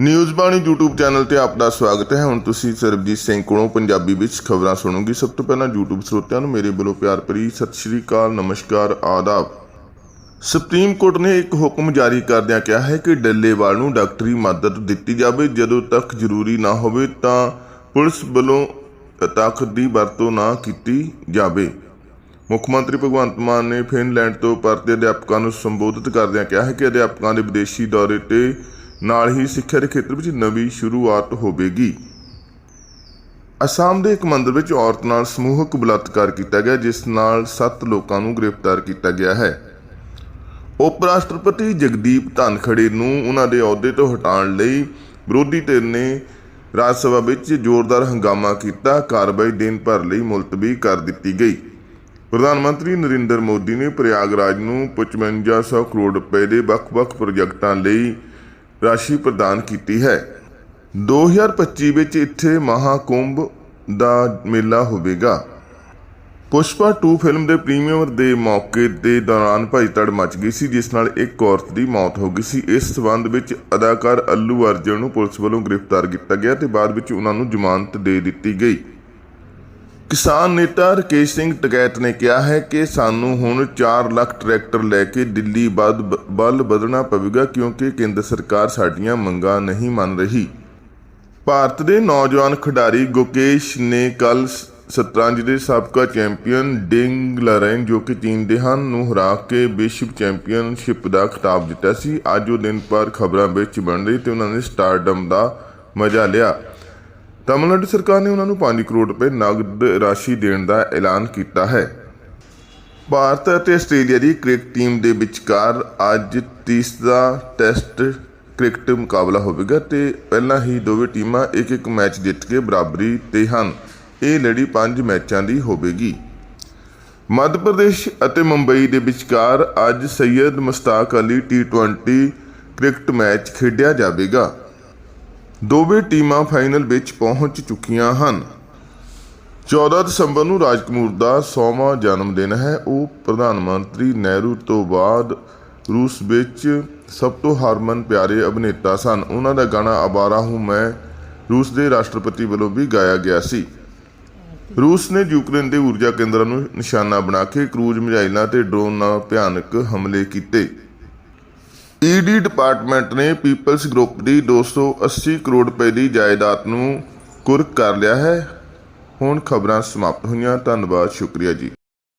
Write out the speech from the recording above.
News ਬਾਣੀ YouTube channel ਤੇ ਆਪ ਦਾ ਸਵਾਗਤ ਹੈ। ਹੁਣ ਤੁਸੀਂ ਸਰਬਜੀਤ ਸਿੰਘ ਕੋਲੋਂ ਪੰਜਾਬੀ ਵਿੱਚ ਖਬਰਾਂ ਸੁਣੋਗੇ। ਸਭ ਤੋਂ ਪਹਿਲਾਂ YouTube ਸਰੋਤਿਆਂ ਨੂੰ ਮੇਰੇ ਵੱਲੋਂ ਪਿਆਰ ਭਰੀ ਸਤਿ ਸ਼੍ਰੀ ਅਕਾਲ, ਨਮਸਕਾਰ, ਆਦਾਬ। ਸੁਪਰੀਮ ਕੋਰਟ ਨੇ ਇੱਕ ਹੁਕਮ ਜਾਰੀ ਕਰਦਿਆਂ ਕਿਹਾ ਹੈ ਕਿ ਡੱਲੇਵਾਲ ਨੂੰ ਡਾਕਟਰੀ ਮਦਦ ਦਿੱਤੀ ਜਾਵੇ। ਜਦੋਂ ਤੱਕ ਜ਼ਰੂਰੀ ਨਾ ਹੋਵੇ ਤਾਂ ਪੁਲਿਸ ਵੱਲੋਂ ਤਾਕਤ ਦੀ ਵਰਤੋਂ ਨਾ ਕੀਤੀ ਜਾਵੇ। ਮੁੱਖ ਮੰਤਰੀ ਭਗਵੰਤ ਮਾਨ ਨੇ ਫਿਨਲੈਂਡ ਤੋਂ ਪਰਤੇ ਅਧਿਆਪਕਾਂ ਨੂੰ ਸੰਬੋਧਿਤ ਕਰਦਿਆਂ ਕਿਹਾ ਹੈ ਕਿ ਅਧਿਆਪਕਾਂ ਦੇ ਵਿਦੇਸ਼ੀ ਦੌਰੇ ਤੇ ਨਾਲ ਹੀ ਸਿੱਖਿਆ ਦੇ ਖੇਤਰ ਵਿੱਚ ਨਵੀਂ ਸ਼ੁਰੂਆਤ ਹੋਵੇਗੀ। ਅਸਾਮ ਦੇ ਇੱਕ ਮੰਦਰ ਵਿੱਚ ਔਰਤ ਨਾਲ ਸਮੂਹਕ ਬਲਾਤਕਾਰ ਕੀਤਾ ਗਿਆ, ਜਿਸ ਨਾਲ 7 ਲੋਕਾਂ ਨੂੰ ਗ੍ਰਿਫਤਾਰ ਕੀਤਾ ਗਿਆ ਹੈ। ਉਪ ਰਾਸ਼ਟਰਪਤੀ ਜਗਦੀਪ ਧਨਖੜੇ ਨੂੰ ਉਹਨਾਂ ਦੇ ਅਹੁਦੇ ਤੋਂ ਹਟਾਉਣ ਲਈ ਵਿਰੋਧੀ ਧਿਰ ਨੇ ਰਾਜ ਸਭਾ ਵਿੱਚ ਜ਼ੋਰਦਾਰ ਹੰਗਾਮਾ ਕੀਤਾ। ਕਾਰਵਾਈ ਦਿਨ ਭਰ ਲਈ ਮੁਲਤਵੀ ਕਰ ਦਿੱਤੀ ਗਈ। ਪ੍ਰਧਾਨ ਮੰਤਰੀ ਨਰਿੰਦਰ ਮੋਦੀ ਨੇ ਪ੍ਰਯਾਗਰਾਜ ਨੂੰ 5500 ਕਰੋੜ ਰੁਪਏ ਦੇ ਵੱਖ-ਵੱਖ ਪ੍ਰੋਜੈਕਟਾਂ ਲਈ ਰਾਸ਼ੀ ਪ੍ਰਦਾਨ ਕੀਤੀ ਹੈ। 2025 ਵਿੱਚ ਇੱਥੇ ਮਹਾਕੁੰਭ ਦਾ ਮੇਲਾ ਹੋਵੇਗਾ। ਪੁਸ਼ਪਾ 2 ਫਿਲਮ ਦੇ ਪ੍ਰੀਮੀਅਰ ਦੇ ਮੌਕੇ ਦੇ ਦੌਰਾਨ ਭਾਈ ਭਜਤੜ ਮਚ ਗਈ ਸੀ, ਜਿਸ ਨਾਲ ਇੱਕ ਔਰਤ ਦੀ ਮੌਤ ਹੋ ਗਈ ਸੀ। ਇਸ ਸਬੰਧ ਵਿੱਚ ਅਦਾਕਾਰ ਅੱਲੂ ਅਰਜੁਨ ਨੂੰ ਪੁਲਿਸ ਵੱਲੋਂ ਗ੍ਰਿਫਤਾਰ ਕੀਤਾ ਗਿਆ ਤੇ ਬਾਅਦ ਵਿੱਚ ਉਹਨਾਂ ਨੂੰ ਜ਼ਮਾਨਤ ਦੇ ਦਿੱਤੀ ਗਈ। ਕਿਸਾਨ ਨੇਤਾ ਰਕੇਸ਼ ਸਿੰਘ ਟਕੈਤ ਨੇ ਕਿਹਾ ਹੈ ਕਿ ਸਾਨੂੰ ਹੁਣ 4 ਲੱਖ ਟਰੈਕਟਰ ਲੈ ਕੇ ਦਿੱਲੀ ਵੱਧ ਬਲ ਵਧਣਾ ਪਵੇਗਾ ਕਿਉਂਕਿ ਕੇਂਦਰ ਸਰਕਾਰ ਸਾਡੀਆਂ ਮੰਗਾਂ ਨਹੀਂ ਮੰਨ ਰਹੀ। ਭਾਰਤ ਦੇ ਨੌਜਵਾਨ ਖਿਡਾਰੀ ਗੁਕੇਸ਼ ਨੇ ਕੱਲ ਸ਼ਤਰੰਜ ਦੇ ਸਾਬਕਾ ਚੈਂਪੀਅਨ ਡਿੰਗ ਲਰੈਨ, ਜੋ ਕਿ ਚੀਨ ਦੇ ਹਨ, ਨੂੰ ਹਰਾ ਕੇ ਵਿਸ਼ਵ ਚੈਂਪੀਅਨਸ਼ਿਪ ਦਾ ਖਿਤਾਬ ਜਿੱਤਿਆ ਸੀ। ਅੱਜ ਉਹ ਦਿਨ ਪਰ ਖਬਰਾਂ ਵਿੱਚ ਬਣ ਰਹੀ ਤੇ ਉਹਨਾਂ ਨੇ ਸਟਾਰਡਮ ਦਾ ਮਜ਼ਾ ਲਿਆ। ਤਮਿਲਨਾਡੂ ਸਰਕਾਰ ਨੇ ਉਹਨਾਂ ਨੂੰ 5 ਕਰੋੜ ਰੁਪਏ ਨਗਦ ਰਾਸ਼ੀ ਦੇਣ ਦਾ ਐਲਾਨ ਕੀਤਾ ਹੈ। ਭਾਰਤ ਅਤੇ ਆਸਟ੍ਰੇਲੀਆ ਦੀ ਕ੍ਰਿਕਟ ਟੀਮ ਦੇ ਵਿਚਕਾਰ ਅੱਜ ਤੀਸਰਾ ਟੈਸਟ ਕ੍ਰਿਕਟ ਮੁਕਾਬਲਾ ਹੋਵੇਗਾ ਤੇ ਪਹਿਲਾਂ ਹੀ ਦੋਵੇਂ ਟੀਮਾਂ ਇੱਕ ਇੱਕ ਮੈਚ ਜਿੱਤ ਕੇ ਬਰਾਬਰੀ ਤੇ ਹਨ। ਇਹ ਲੜੀ 5 ਮੈਚਾਂ ਦੀ ਹੋਵੇਗੀ। ਮੱਧ ਪ੍ਰਦੇਸ਼ ਅਤੇ ਮੁੰਬਈ ਦੇ ਵਿਚਕਾਰ ਅੱਜ ਸੈਯਦ ਮੁਸਤਾਕ ਅਲੀ ਟੀ20 ਕ੍ਰਿਕਟ ਮੈਚ ਖੇਡਿਆ ਜਾਵੇਗਾ। ਦੋਵੇਂ ਟੀਮਾਂ ਫਾਈਨਲ ਵਿੱਚ ਪਹੁੰਚ ਚੁੱਕੀਆਂ ਹਨ। 14 ਦਸੰਬਰ ਨੂੰ ਰਾਜਕਮੂਰ ਦਾ 100ਵਾਂ ਜਨਮ ਦਿਨ ਹੈ। ਉਹ ਪ੍ਰਧਾਨ ਮੰਤਰੀ ਨਹਿਰੂ ਤੋਂ ਬਾਅਦ ਰੂਸ ਵਿੱਚ ਸਭ ਤੋਂ ਹਰਮਨ ਪਿਆਰੇ ਅਭਿਨੇਤਾ ਸਨ। ਉਹਨਾਂ ਦਾ ਗਾਣਾ ਆਵਾਰਾ ਹੂੰ ਮੈਂ ਰੂਸ ਦੇ ਰਾਸ਼ਟਰਪਤੀ ਵੱਲੋਂ ਵੀ ਗਾਇਆ ਗਿਆ ਸੀ। ਰੂਸ ਨੇ ਯੂਕਰੇਨ ਦੇ ਊਰਜਾ ਕੇਂਦਰਾਂ ਨੂੰ ਨਿਸ਼ਾਨਾ ਬਣਾ ਕੇ ਕਰੂਜ਼ ਮਿਜ਼ਾਈਲਾਂ ਤੇ ਡਰੋਨ ਨਾਲ ਭਿਆਨਕ ਹਮਲੇ ਕੀਤੇ। ਈਡੀ ਡਿਪਾਰਟਮੈਂਟ ਨੇ ਪੀਪਲਸ ਗਰੁੱਪ ਦੀ 280 ਕਰੋੜ ਰੁਪਏ ਦੀ ਜਾਇਦਾਦ ਨੂੰ ਕੁਰਕ ਕਰ ਲਿਆ ਹੈ। ਹੁਣ ਖਬਰਾਂ ਸਮਾਪਤ ਹੋਈਆਂ। ਧੰਨਵਾਦ। ਸ਼ੁਕਰੀਆ ਜੀ।